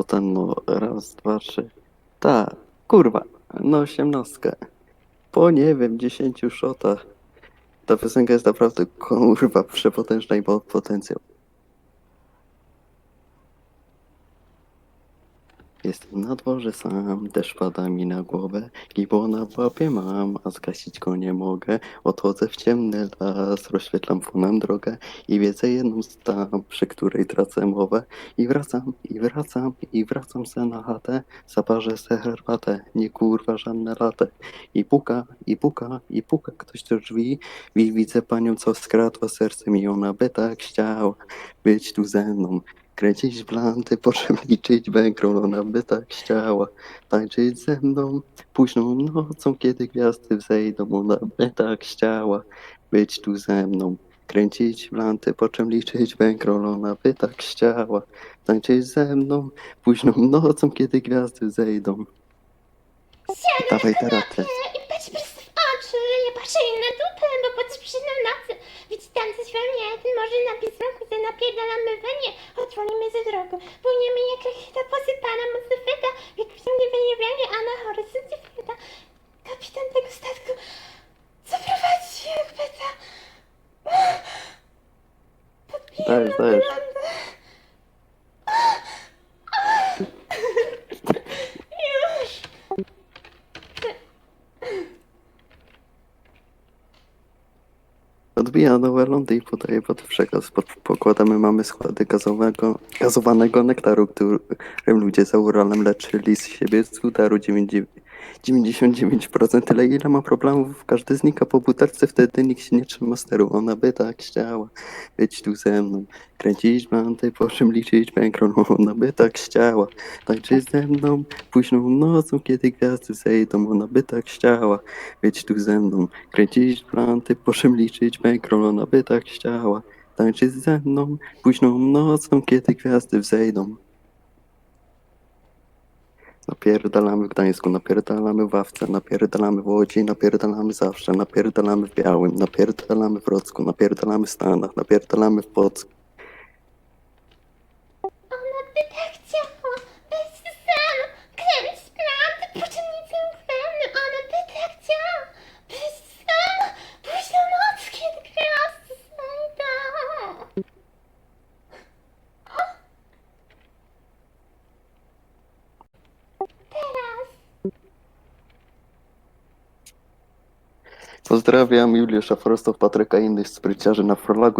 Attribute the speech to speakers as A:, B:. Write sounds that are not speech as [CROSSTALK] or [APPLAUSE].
A: To ten no, raz, dwa, trzy. Ta, kurwa, no osiemnastkę. Po nie wiem, dziesięciu szotach. Ta piosenka jest naprawdę kurwa przepotężna i ma potencjał. Jestem na dworze sam, deszcz pada mi na głowę, gibona w łapie mam, a zgasić go nie mogę. Odchodzę w ciemny las, rozświetlam funem drogę i wiedzę jedną tam, przy której tracę mowę. I wracam, i wracam, i wracam se na chatę, zaparzę se herbatę, nie kurwa żadne latę. I puka, i puka, i puka ktoś do drzwi, i widzę panią, co skradła serce mi, ona by tak chciała być tu ze mną. Kręcić blanty, [LAUGHS] po czym liczyć bankroll, ona by tak chciała tańczyć ze mną późną nocą, kiedy gwiazdy wzejdą, ona by tak chciała być tu ze mną. Kręcić blanty, po czym liczyć bankroll, ona by tak chciała tańczyć ze mną późną nocą, kiedy gwiazdy wzejdą. Dawaj teraz.
B: I patrz prosto w oczy, ja patrzę jej na dupę, bo pod sprzyjną nocy.
A: Dajesz, dajesz.
B: Już.
A: Odbija nowe lądy i podaje pod przekaz. Pod pokładami mamy składy gazowego, gazowanego nektaru, którym ludzie za Uralem leczyli z siebie z udaru 99 99% tyle ile ma problemów, każdy znika po butelce, wtedy nikt się nie trzyma steru. Ona by tak chciała być tu ze mną, kręcić bandy, po czym liczyć bankroll. Ona by tak chciała tańczyć ze mną późną nocą, kiedy gwiazdy zejdą. Ona by tak chciała być tu ze mną, kręcić planty, po czym liczyć bankroll. Ona by tak chciała tańczyć ze mną późną nocą, kiedy gwiazdy wzejdą. Napierdalamy w Gdańsku, napierdalamy w Awce, napierdalamy w Łodzi, napierdalamy zawsze, napierdalamy w Białym, napierdalamy w Wrocku, napierdalamy w Stanach, napierdalamy w Płocku.
B: Ona by tak chciała być ze mną, kręcić planty, po czym nic nie uchwalny. Ona by tak chciała być ze mną, późną noc, kiedy gwiazdy znajdą. Teraz.
A: Pozdrawiam Juliusza Frostow, Patryka i innych spryciarzy na Frolagu.